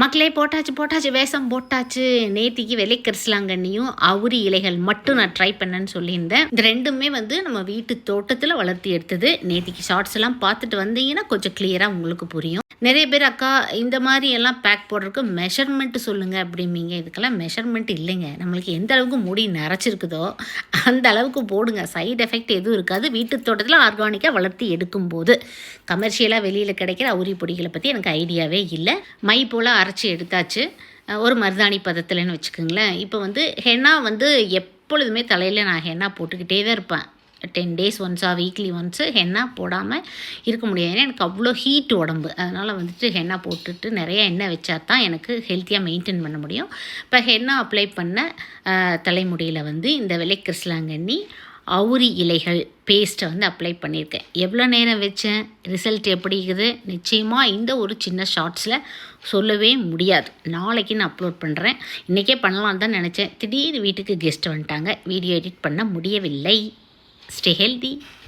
மக்களே போட்டாச்சு போட்டாச்சு வேஷம் போட்டாச்சு. நேத்திக்கு வெள்ளைக்கரிசலாங்கண்ணியும் அவுரி இலைகள் மட்டும் நான் ட்ரை பண்ணேன்னு சொல்லியிருந்தேன். இந்த ரெண்டுமே வந்து நம்ம வீட்டு தோட்டத்தில் வளர்த்தி எடுத்தது. நேத்திக்கு ஷார்ட்ஸ் எல்லாம் பார்த்துட்டு வந்தீங்கன்னா கொஞ்சம் கிளியராக உங்களுக்கு புரியும். நிறைய பேர் அக்கா இந்த மாதிரி எல்லாம் பேக் போடுறதுக்கு மெஷர்மெண்ட்டு சொல்லுங்கள் அப்படிம்பீங்க. இதுக்கெல்லாம் மெஷர்மெண்ட் இல்லைங்க. நம்மளுக்கு எந்த அளவுக்கு முடி நரைச்சிருக்குதோ அந்த அளவுக்கு போடுங்க. சைடு எஃபெக்ட் எதுவும் இருக்காது. வீட்டு தோட்டத்தில் ஆர்கானிக்காக வளர்த்தி எடுக்கும்போது. கமர்ஷியலாக வெளியில் கிடைக்கிற அவுரி பொடிகளை பற்றி எனக்கு ஐடியாவே இல்லை. மை போல் அரைச்சி எடுத்தாச்சு. ஒரு மருதாணி பதத்தில்னு வச்சுக்கோங்களேன். இப்போ வந்து ஹென்னா வந்து எப்பொழுதுமே தலையில் நான் ஹென்னா போட்டுக்கிட்டே தான் இருப்பேன். டென் டேஸ் ஒன்ஸாக வீக்லி ஒன்ஸு ஹென்னா போடாமல் இருக்க முடியாது. ஏன்னா எனக்கு அவ்வளோ ஹீட் உடம்பு. அதனால் வந்துட்டு ஹென்னா போட்டுட்டு நிறைய எண்ணெய் வச்சா தான் எனக்கு ஹெல்த்தியாக மெயின்டைன் பண்ண முடியும். இப்போ ஹென்னா அப்ளை பண்ண தலைமுடியில் வந்து இந்த விலை கிறிஸ்லாங்கண்ணி அவுரி இலைகள் பேஸ்ட்டை வந்து அப்ளை பண்ணியிருக்கேன். எவ்வளோ நேரம் வச்சேன்? ரிசல்ட் எப்படி இருக்குது? நிச்சயமாக இந்த ஒரு சின்ன ஷார்ட்ஸில் சொல்லவே முடியாது. நாளைக்கு நான் அப்லோட் பண்ணுறேன் இன்றைக்கே பண்ணலாம் தான் நினச்சேன். திடீர்னு வீட்டுக்கு கெஸ்ட் வந்துட்டாங்க. வீடியோ எடிட் பண்ண முடியவில்லை. Stay healthy.